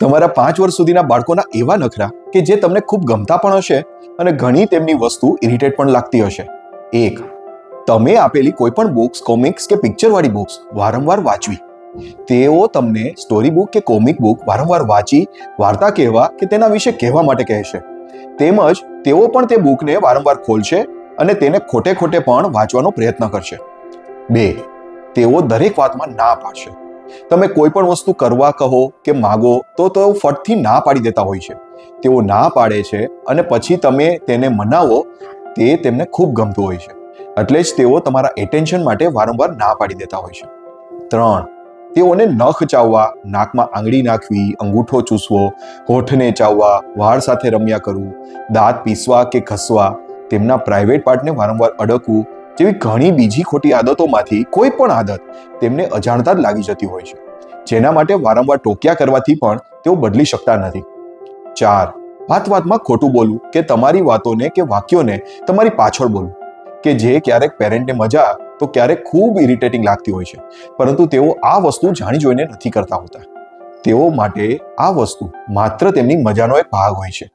તમારા પાંચ વર્ષ સુધીના બાળકોના એવા નખરા કે જે તમને ખૂબ ગમતા પણ હશે અને ઘણી તેમની વસ્તુ ઇરિટેટ પણ લાગતી હશે. એક, તમે આપેલી કોઈ પણ બુક્સ કોમિક્સ કે પિક્ચરવાળી બુક્સ વારંવાર વાંચવી. તેઓ તમને સ્ટોરી બુક કે કોમિક બુક વારંવાર વાંચી, વાર્તા કહેવા કે તેના વિશે કહેવા માટે કહેશે તેમજ તેઓ પણ તે બુકને વારંવાર ખોલશે અને તેને ખોટે ખોટે પણ વાંચવાનો પ્રયત્ન કરશે. બે, તેઓ દરેક વાતમાં ના પાડશે. તમે કોઈ પણ વસ્તુ કરવા કહો કે માગો, તો તેઓ ફટથી ના પાડી દેતા હોય છે. તેઓ ના પાડે છે અને પછી તમે તેને મનાવો, તે તેમને ખૂબ ગમતું હોય છે. એટલે જ તેઓ તમારા એટેન્શન માટે વારંવાર ના પાડી દેતા હોય છે. ત્રણ, તેઓને નખ ચાવવા નાકમાં આંગળી નાખવી, અંગૂઠો ચૂસવો, હોઠને ચાવવા, વાળ સાથે રમ્યા કરવું, દાંત પીસવા કે ઘસવા, તેમના પ્રાઇવેટ પાર્ટને વારંવાર અડકવું જેવી ઘણી બીજી ખોટી આદતોમાંથી કોઈ પણ આદત તેમને અજાણતા જ લાગી જતી હોય છે. જેના માટે વારંવાર ટોક્યા કરવાથી પણ તેઓ બદલી શકતા નથી. ચાર વાત વાતમાં ખોટું બોલવું, કે તમારી વાતોને કે વાક્યોને તમારી પાછળ બોલવું. કે જે ક્યારેક પેરેન્ટને મજા તો ક્યારેક ખૂબ ઇરિટેટિંગ લાગતી હોય છે. પરંતુ તેઓ આ વસ્તુ જાણી જોઈને નથી કરતા હોતા. તેઓ માટે આ વસ્તુ માત્ર તેમની મજાનો એક ભાગ હોય છે.